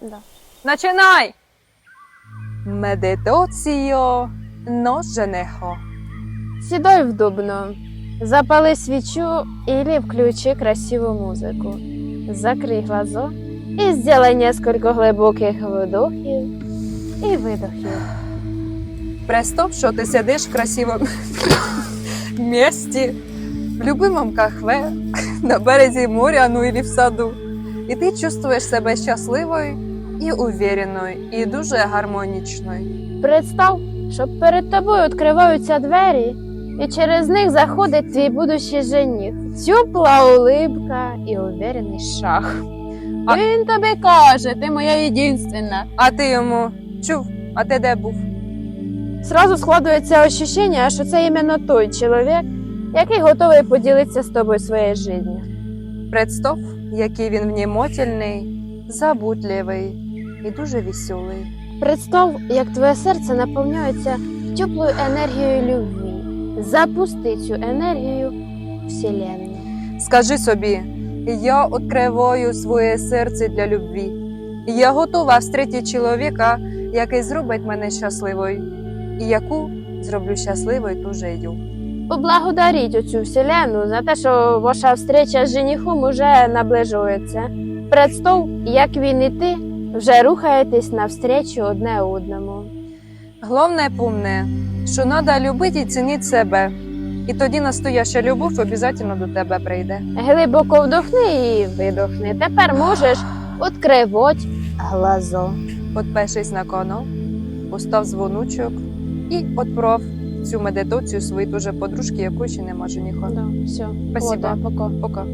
Да. Начинай! Медитоціо ноженехо. Сідай вдобно, запали свічу или включи красиву музику. Закрий глаза і сделай несколько глибоких вдохів і видохів. Представ, що ти сидиш в красивому місті, в любимому кафе, на березі моря, ну і в саду. І ти чувствуєш себе щасливою і увереною, і дуже гармонічною. Представ, що перед тобою відкриваються двері, і через них заходить твій будущий жених. Тепла улыбка і уверений шаг. А- Він тобі каже, ти моя єдинственна. А ти йому чув, а ти де був? Сразу складується ощущення, що це іменно той чоловік, який готовий поділитися з тобою своєю життю. Представ, який він внімательний, забутливий і дуже веселий. Представ, як твоє серце наповняється теплою енергією любві. Запусти цю енергію Вселенну. Скажи собі, я відкриваю своє серце для любві. Я готова встріти чоловіка, який зробить мене щасливою, і яку зроблю щасливою ту же ю. Поблагодаріть оцю Вселенну за те, що ваша встреча з женихом уже наближується. Представ, як він і ти вже рухаєтесь навстречу одне одному. Головне помне, що треба любити і цінити себе. І тоді настояща любов обов'язково до тебе прийде. Глибоко вдохни і видохни. Тепер можеш відкривати глазо. Підпишись на канал, постав дзвоночок і відправ цю медитацію своїй дуже подружки, якої ще нема жениха. Да, все. Спасибо. Пока. Пока.